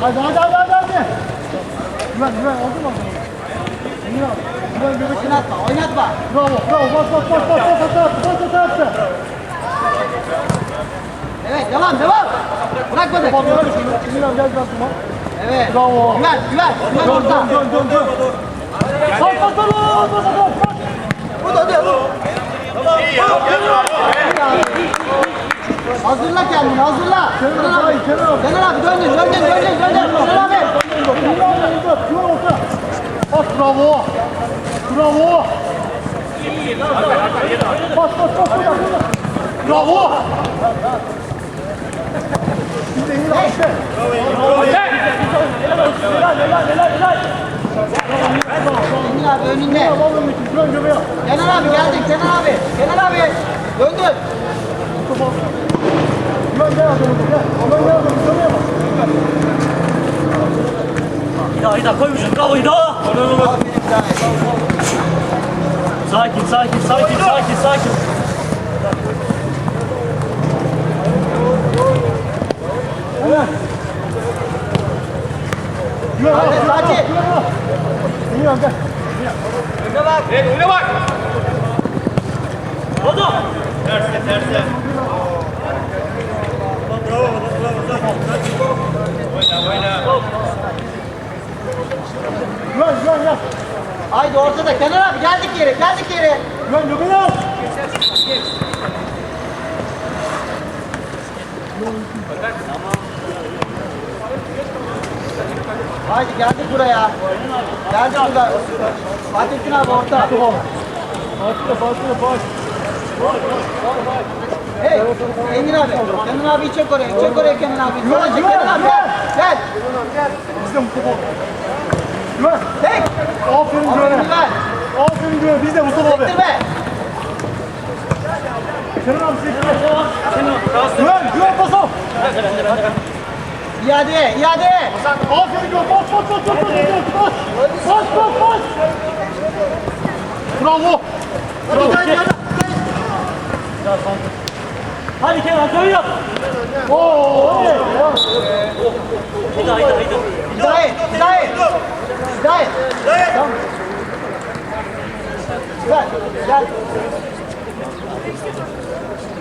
Hadi hadi hadi hadi hadi. Güven güven aldın mı? Güven güven göbek Oynatma, oynatma. Bravo bravo bas bas bas bas bas bas bas bas bas Evet, devam, devam. Bırakmadık. Bak öyle Güven gel gel tamam. Evet. Bravo. Güven, güven, güven orta. dön dön dön dön. Bas bas bas bas bas bas bas. Bu da diyor. Hazırla kendini, hazırla. Kenan abi Kenan abi. Döndün, döndün, döndün, döndün. Kenan abi. Bas bravo. Bravo. Bas bas bas. Bravo. Engin abi önünde. Kenan abi geldin, Kenan abi. Kenan abi. Döndün. İda koy vücut bravo İda. Sakin sakin sakin sakin sakin. Hadi sakin. İyi oldu. Önüne bak. Evet, önüne bak. Oldu. Terse terse. Yön yön yön. Haydi ortada Kenan abi geldik yere geldik yere. Yön yön yön. Haydi geldik buraya. Geldik burada. Fatih abi orta. Fatih Fatih Fatih. Fatih Fatih Fatih. Hey, Engin abi. Kenan abi çek oraya, çek oraya Kenan abi. Sonra çek Kenan abi. Gel. Gel. Biz de Mustafa. Güven. Tek. Aferin güvene. Aferin güven. Biz de Mustafa abi. Sektirme. Kenan abi sektirme. Güven güven bas al. İade, iade. Aferin güven. Bas bas bas bas bas bas. Bas bas bas. Bravo. Bravo. Hadi Kenan dön yap. Oo. Bir daha, bir daha, bir daha. Bir daha, bir daha. Gayet. Gayet. Tamam. Gel, gel.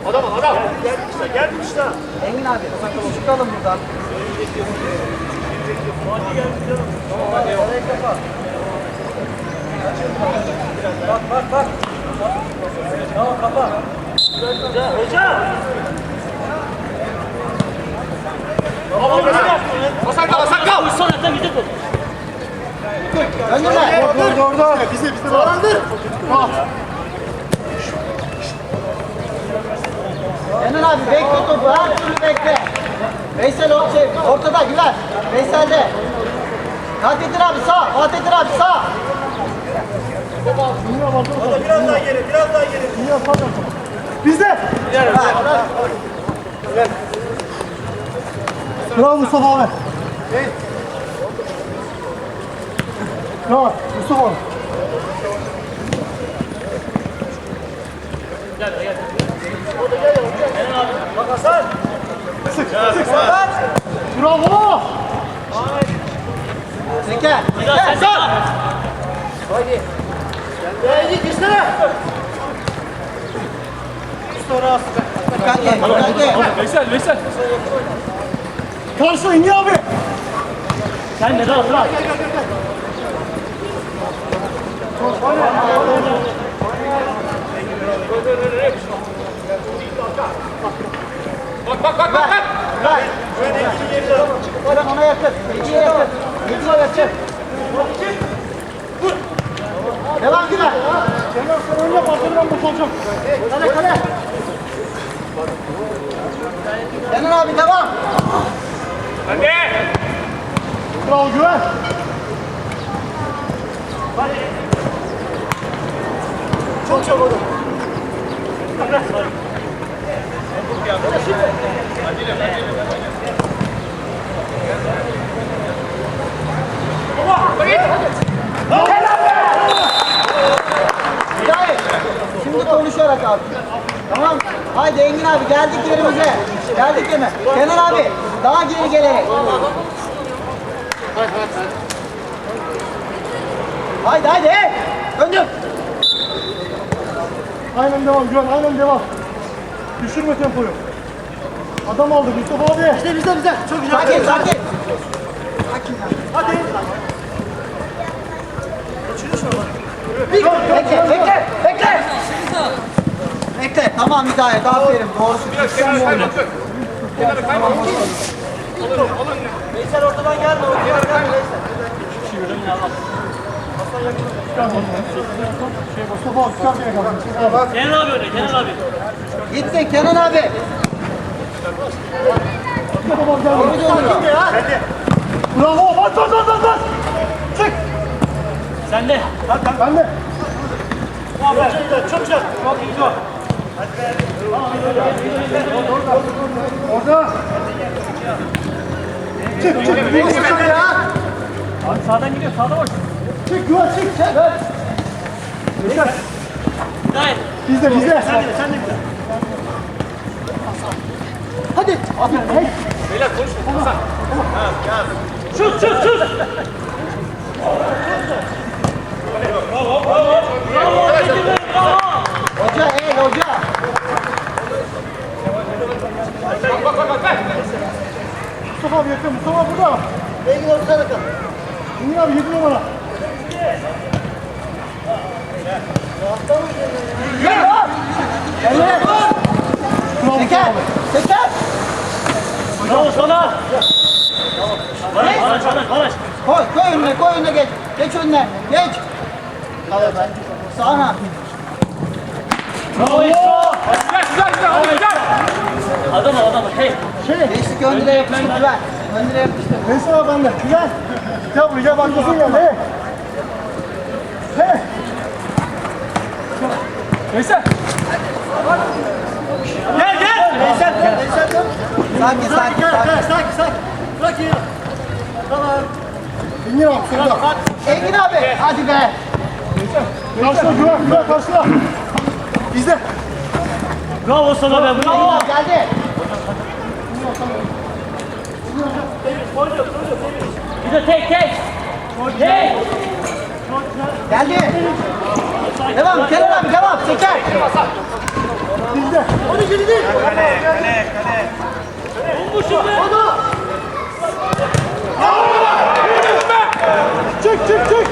Adam, adam. Geldik işte, geldik işte. Engin abi, çıkalım buradan. Hadi gel, gidelim. Tamam, hadi. Orayı kapa. Bak, bak, bak. Tamam, kapa. Ya hocam. Ama ne yapıyorsun lan? Hasan kal, Hasan kal. Son atan gidip ol. Orada, orada. Bize, bize. Dolandır. Bak. Enan abi bekle topu her türlü bekle. Veysel or şey, ortada Güler. Veysel de. Fatih'tir abi sağ. Fatih'tir abi sağ. Hadi biraz daha geri, biraz daha geri. Niye yapalım? Bizde. Bravo Mustafa abi. Bravo Mustafa abi. Gel gel. Bak Hasan. Sık sık Hasan. Bravo. Zeker. Zeker. Hasan. Haydi. Haydi girsene. Veysel, Veysel. Kalsın İngi abi. Sen de dal, dal. Bak bak bak bak. Bak. Şöyle ilgili yerine çıkıp adam ona yakın. İlgiye yakın. İlgiye yakın. Vur. Devam güzel. Sen yoksa önüne basın ben bu solcum. Kale kale. 대누나 밑에봐 안돼 들어오죠 빨리 좋죠 끝났어 맞으려 맞으려 맞으려 빨리! Haydi Engin abi geldik yerimize. Geldik Kenan. Kenan abi daha geri gelerek. Haydi haydi. Döndür. Aynen devam Güven aynen devam. Düşürme tempoyu. Adam aldı Mustafa abi. İşte bizde bizde. Çok güzel. Sakin sakin. Hadi. Bekle bekle bekle. Bekle. Tamam Hidayet aferin. Doğrusu. Sen bu oyunu. Veysel ortadan gelme. Ortadan gelme Veysel. Şey gene kalsın. Mustafa abi. Kenan abi öyle Kenan abi. Gitsin Kenan abi. Bravo. Bas bas bas bas. bas. Çık. Sen de. Ben de. Çok güzel. Çok iyi çok. Orada. Çık çık. Güven çık ya. Abi sağdan gidiyor sağda boş. Çık Güven çık. Çık. Yeter. Gayet. Bizde bizde. Sen de sen de güzel. Hadi. Aferin. Hey. Şut şut şut. Bravo. Bey, Bravo. Hoca el hoca. Mustafa abi yakın. Mustafa burada. Engin ortada kal. Engin abi 7 numara. Evet. Bravo Teker. Teker. Bravo sana. Barış barış barış barış. Koy, koy önüne, koy önüne geç. Geç önüne, geç. Sağına. Adam adam. Hey. Şey. Geçtik önüne yapıştır güven. Önüne yapıştır. Veysel abi bende. Güven. Gel buraya gel başlasın gel. Hey. Hey. Veysel. Gel gel. Veysel. Veysel gel. Sakin, sakin, sakin. sakin sakin. Bırak ya. Tamam. Engin abi. Engin abi, hadi be. Karşıla güven güven karşıla. Bizde. Bravo sana be bravo. geldi. Bir de tek tek. Tek. Geldi. Devam, Kenan abi devam. Teker. Bizde. Hadi geri değil. Bu şimdi. Çık çık çık.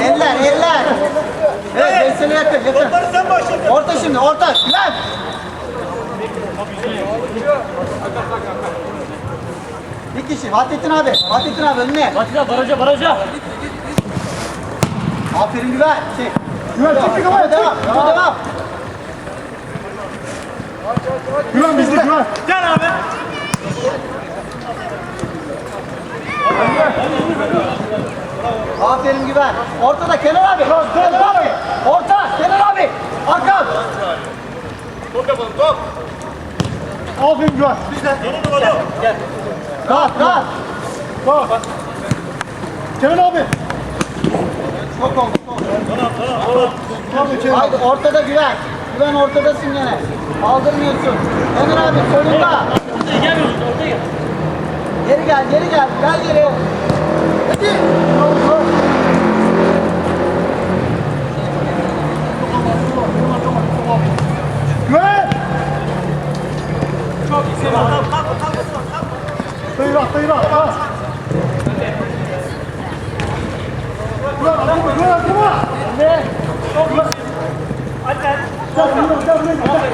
Eller, eller. Evet, Veysel'e yakın, yakın. Orta şimdi, orta. Güven. Vahdettin abi. Vahdettin abi önüne. Batida baraja baraja. Aferin güven. Şey. Güven çık çık ama Devam, devam, devam. Güven bizde güven. Gel abi. Aferin güven. Ortada Kenan abi. Kenan abi. Orta, Kenan abi. Hakan. Aferin güven. Rahat, rahat. Bak. Kenan abi. Çok oldu, çok oldu. Abi Kenan abi. Haydi ortada güven. Güven ortadasın gene. Aldırmıyorsun. Kenan abi solunda. Ortaya gelmiyorsun ortaya gel. Geri gel, geri gel. Gel geri. Hadi. Güven. Sayırak sayırak. Ha. Güven atma güven atma. Ne? Çok iyisin. Hadi. Gel buraya gel buraya gel.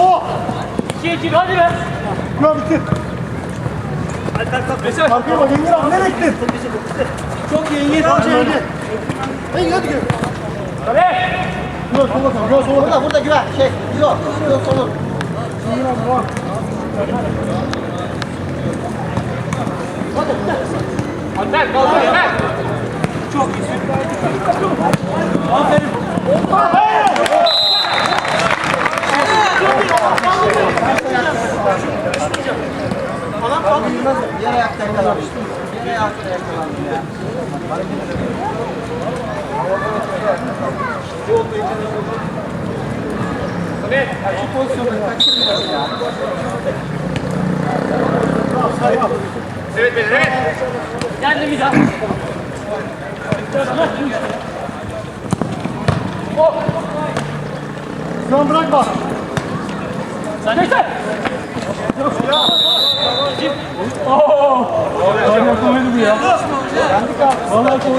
Bravo. İki iki hadi be. Güven bitti. Arkaya bak Engin abi nereye gittin? Çok iyi iyi. Hadi hadi. Engin hadi gel. Kale. Güven sola kal. Güven sola kal. Burada, güven. Şey, yok. Yok solun. Engin abi bak. Yere ayakta yakalanmıştım. Yere ayakta yakalandım ya. Evet, bu pozisyonu kaçırmıyor ya. Evet, evet. Geldi bir daha. Oh! Sen bırakma. Sen geçer. Oh! Oynayamaydı bu ya. Vallahi kolay.